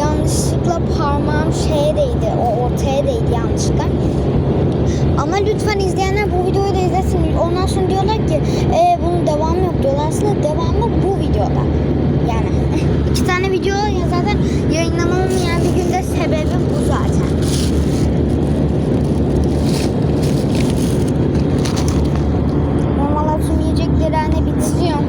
yanlışlıkla parmağım şeye değdi. O ortaya değdi yanlışlıkla. Ama lütfen izleyenler bu videoyu da izlesin. Ondan sonra diyorlar ki e, bunun devamı yok diyorlar. Aslında devamı bu videoda. Yani iki tane video ya zaten yayınlamamın yani bir günde sebebi bu zaten. Mamalar tüm yiyecekleri anne bitiriyorum.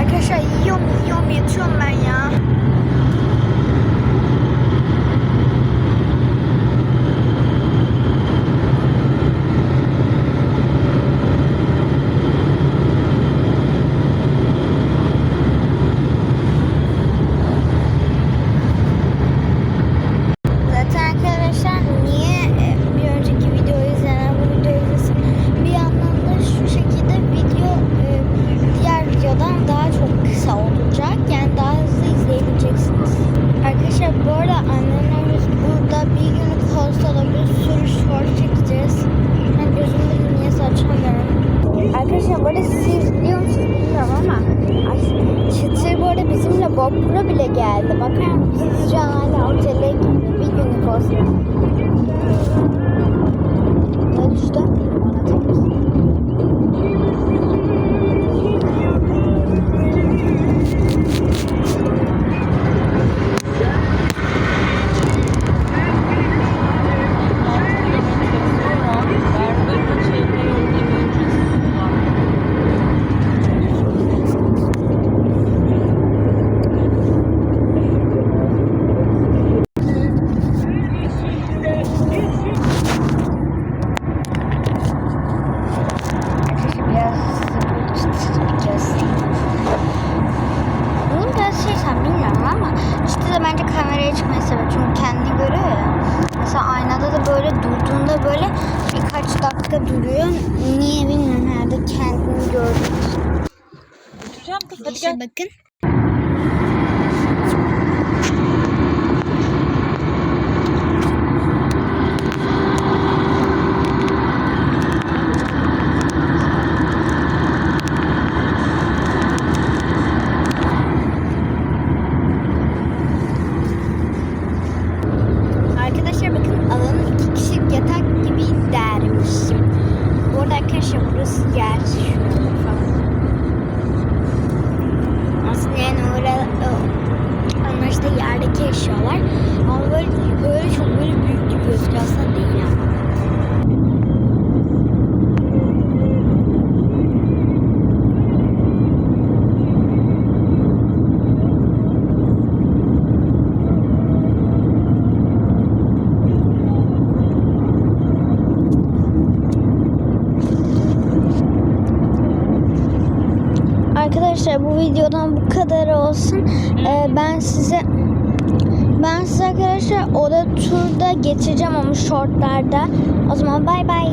Arkadaşlar yiyorum yiyorum yatıyorum ben ya. Zaten arkadaşlar niye e, bir önceki videoyu izleyen bu videoyu izlesin bir yandan da şu şekilde video e, diğer videodan daha çok kısa olacak. Yani daha hızlı izleyebileceksiniz. Arkadaşlar bu arada annemlerimiz burada bir günlük hostala bir sürü short çekeceğiz. Ben gözümü niye açamıyorum. Arkadaşlar bu arada siz biliyor musunuz bilmiyorum ama ay, çıtır bu arada bizimle GoPro bile geldi. Bakar mısınız? Şu an hala otele gidiyor. Bir günlük olsun. Ne düştü? Niye bilmiyorum herhalde kendini gördüğü için. Götüreceğim kız hadi gel. bakın. Arkadaşlar bakın alanı iki kişilik yatak gibi dermişim. Bu arada arkadaşlar burası yer. Aslında yani öyle onlar işte yerdeki eşyalar. Ama böyle, böyle çok böyle büyük gibi gözüküyor aslında değil ama. Arkadaşlar bu videodan bu kadar olsun. Ee, ben size ben size arkadaşlar oda turda getireceğim ama shortlarda. O zaman bay bay.